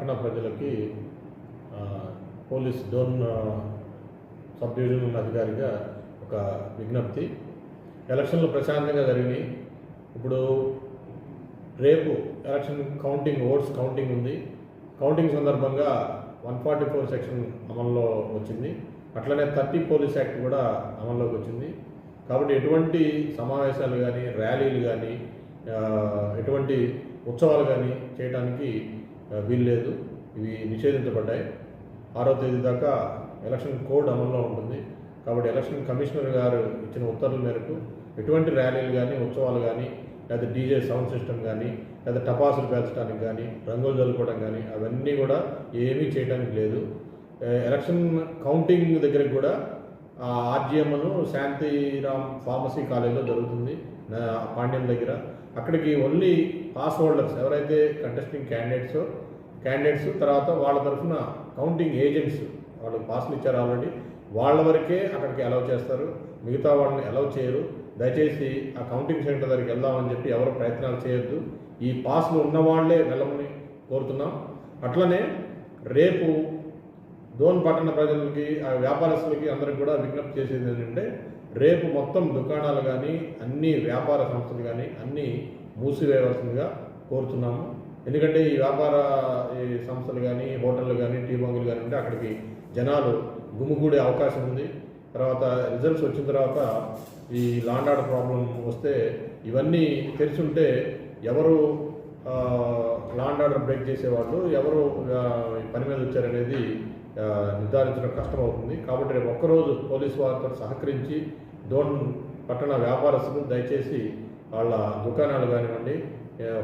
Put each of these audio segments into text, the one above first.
పట్టణ ప్రజలకి police Dhone sub divisional అధికారిగా ఒక విజ్ఞప్తి. ఎలక్షన్లు ప్రశాంతంగా జరిగినాయి. ఇప్పుడు రేపు ఎలక్షన్ కౌంటింగ్ ఓట్స్ కౌంటింగ్ ఉంది. కౌంటింగ్ సందర్భంగా వన్ ఫార్టీ ఫోర్ సెక్షన్ అమల్లో వచ్చింది. అట్లనే థర్టీ పోలీస్ యాక్ట్ కూడా అమల్లోకి వచ్చింది. కాబట్టి ఎటువంటి సమావేశాలు కానీ ర్యాలీలు కానీ ఎటువంటి ఉత్సవాలు కానీ చేయడానికి వీల్లేదు ఇవి నిషేధించబడ్డాయి. ఆరో తేదీ దాకా ఎలక్షన్ కోడ్ అమల్లో ఉంటుంది. కాబట్టి ఎలక్షన్ కమిషనర్ గారు ఇచ్చిన ఉత్తర్వుల మేరకు ఎటువంటి ర్యాలీలు కానీ ఉత్సవాలు కానీ లేదా డీజే సౌండ్ సిస్టమ్ కానీ లేదా టపాసులు పేల్చడానికి కానీ రంగులు చల్లుకోవడం కానీ అవన్నీ కూడా ఏమీ చేయడానికి లేదు. ఎలక్షన్ కౌంటింగ్ దగ్గరికి కూడా ఆర్జీఎంను శాంతిరామ్ ఫార్మసీ కాలేజీలో జరుగుతుంది నా పాండ్యం దగ్గర. అక్కడికి ఓన్లీ పాస్ హోల్డర్స్ ఎవరైతే కంటెస్టింగ్ క్యాండిడేట్స్ క్యాండిడేట్స్ తర్వాత వాళ్ళ తరఫున కౌంటింగ్ ఏజెంట్స్ వాళ్ళకి పాస్లు ఇచ్చారు ఆల్రెడీ వాళ్ళ వరకే అక్కడికి అలౌ చేస్తారు. మిగతా వాళ్ళని అలౌ చేయరు. దయచేసి ఆ కౌంటింగ్ సెంటర్ దగ్గరికి వెళ్దామని చెప్పి ఎవరు ప్రయత్నాలు చేయొద్దు. ఈ పాస్లు ఉన్న వాళ్ళే వెళ్ళమని కోరుతున్నాం. అట్లనే రేపు దోన్ పట్టణ ప్రజలకి ఆ వ్యాపారస్తులకి అందరికి కూడా విజ్ఞప్తి చేసేది ఏంటంటే రేపు మొత్తం దుకాణాలు కానీ అన్ని వ్యాపార సంస్థలు కానీ అన్నీ మూసివేయవలసిందిగా కోరుతున్నాము. ఎందుకంటే ఈ వ్యాపార ఈ సంస్థలు కానీ హోటళ్ళు కానీ టీ బంగులు కానీ ఉంటే అక్కడికి జనాలు గుమిగూడే అవకాశం ఉంది. తర్వాత రిజల్ట్స్ వచ్చిన తర్వాత ఈ లాండ్ ప్రాబ్లం వస్తే ఇవన్నీ తెలిసి ఉంటే ఎవరు లాండ్ ఆర్డర్ బ్రేక్ చేసేవాళ్ళు ఎవరు ఈ పని మీద వచ్చారనేది నిర్ధారించడం కష్టం అవుతుంది కాబట్టి రేపు ఒక్కరోజు పోలీసు వారితో సహకరించి డోన్ పట్టణ వ్యాపారస్తులు దయచేసి వాళ్ళ దుకాణాలు కానివ్వండి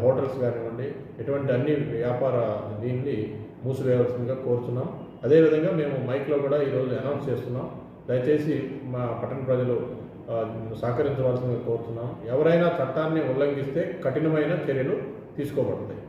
హోటల్స్ కానివ్వండి ఎటువంటి అన్ని వ్యాపార దీన్ని మూసివేయవలసిందిగా కోరుతున్నాం అదేవిధంగా మేము మైక్లో కూడా ఈరోజు అనౌన్స్ చేస్తున్నాం. దయచేసి మా పట్టణ ప్రజలు సహకరించవలసిందిగా కోరుతున్నాం ఎవరైనా చట్టాన్ని ఉల్లంఘిస్తే కఠినమైన చర్యలు తీసుకోబడతాయి.